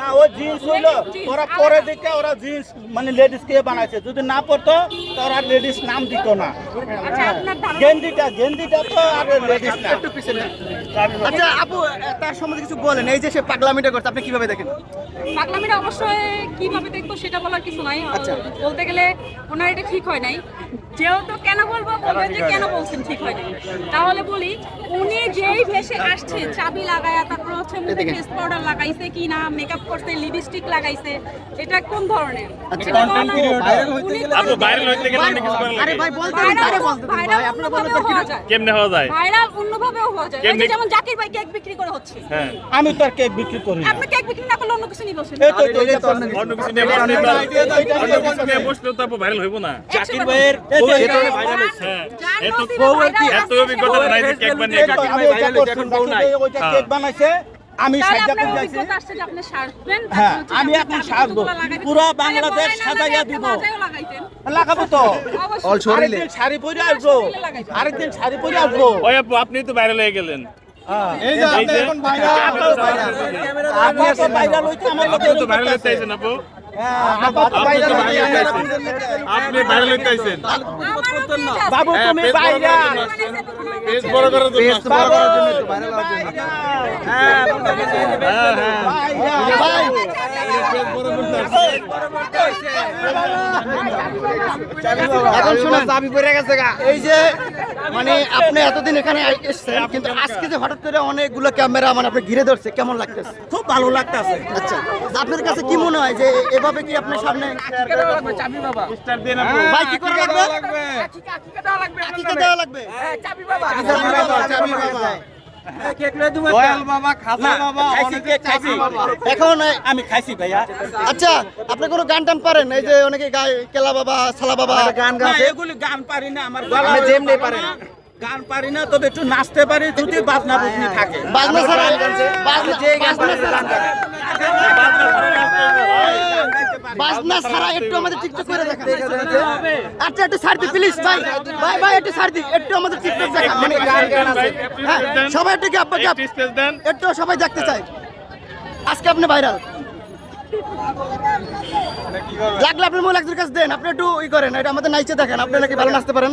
না ও জিন্স হইল ওরা পরে দিকে ওরা জিন্স মানে লেডিস কে বানাইছে। যদি না পড়তো তো ওরা লেডিস নাম দিত না। আচ্ছা গেন্দিটা গেন্দিটা তো আর লেডিস না। আচ্ছা আপু তার সম্বন্ধে কিছু বলেন। এই যে সে পাগলামিটা করছে আপনি কীভাবে দেখেন? পাগলামিটা অবশ্যই কীভাবে দেখব সেটা বলার কিছু নাই। আচ্ছা। বলতে গেলে ওনার এটা ঠিক হয় নাই। যেহেতু কেন বলব বলবেন যে কেন বলছেন ঠিক হয় নাই। তাহলে বলি উনি যেই ভেসে আসছে চাবি লাগায়া তারপর হচ্ছে মুখে ফেস পাউডার লাগাইছে কি না মেকআপ করছে লিপস্টিক লাগাইছে এটা কোন ধরনের? আচ্ছা। ভাইরাল অন্যভাবেও হওয়া যায়। কেমনে হওয়া যায়? ভাইরাল অন্যভাবেও হওয়া যায়। যেমন জাকির ভাই কেক বিক্রি করে হচ্ছে। হ্যাঁ। আমি তো আর কেক বিক্রি করি আপনি কেক বিক্রি না করলে অন্য কিছু নিয়ে বসেন এই তো এই তো, অন্য কিছু নিয়ে অন্য কিছু নিয়ে তো ভাইরাল হইব না। জাকির ভাইয়ের হ্যাঁ। এত এত এত অভিজ্ঞতা নাই যে কেক বানিয়ে এই তো, আমি ওইটা করছি, জাকির ভাই ওইটা হ্যাঁ। কেক বানাইছে। আমি হ্যাঁ, আমি এখন লাগাবেন। পুরা বাংলাদেশ সাজাইয়া দিব। লাগাবো তো। শাড়ি পরে আসব। আরেকদিন শাড়ি পরে আসব। ওই আপু আপনি তো ভাইরাল হয়ে গেলেন। আপনি ভাইরাল হইতে আইছেন আপু। আপনি ভাইরাল আপনি তো ভাইরাল পেজ। বাবু তুমি বড় করার জন্য। পেজ বড় করার জন্য। বাবু জন্য হ্যাঁ হ্যাঁ ভাই পেজ বড় করতে আসছে। এখন শুনেন চাবি পড়ে গেছে গা এই যে মানে আপনি এতদিন এখানে এসেছেন কিন্তু আজকে যে হঠাৎ করে অনেকগুলো ক্যামেরা মানে আপনি ঘিরে ধরছে কেমন লাগতেছে খুব ভালো লাগতেছে আচ্ছা আপনার কাছে কি মনে হয় যে এভাবে কি আপনার সামনে ভাই কি করা লাগবে দেওয়া লাগবে চাবি বাবা চাবি বাবা এখন আমি খাইছি ভাইয়া। আচ্ছা আপনি কোনো গান টান পারেন? এই যে অনেকে গায় কেলা বাবা সালা বাবা। গান না, এগুলি গান পারি না আমার যেমনি পারে গান পারি না তবে একটু নাচতে পারি যদি বাজনা বুঝনি থাকে। বাজনা ছাড়া বাজনা ছাড়া বাজনা ছাড়া একটু আমাদের টিকটক করে দেখা। আচ্ছা একটু ছাড় দি প্লিজ ভাই। ভাই ভাই একটু ছাড় দি একটু আমাদের টিকটক দেখা। মানে গান গান আছে। হ্যাঁ সবাই একটু গ্যাপ গ্যাপ একটু স্পেস দেন। একটু সবাই দেখতে চাই আজকে আপনি ভাইরাল লাগলে আপনি মূল একজনের কাছে দেন। আপনি একটু ই করেন এটা আমাদের নাইচে দেখেন। আপনি নাকি ভালো নাচতে পারেন?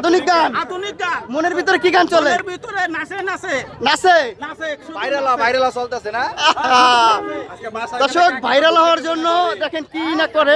আধুনিক গান। আধুনিক গান। মনের ভিতরে কি গান চলে? মনের ভিতরে নাচে নাচে। নাচে? নাচে দর্শক ভাইরাল হওয়ার জন্য দেখেন কি না করে।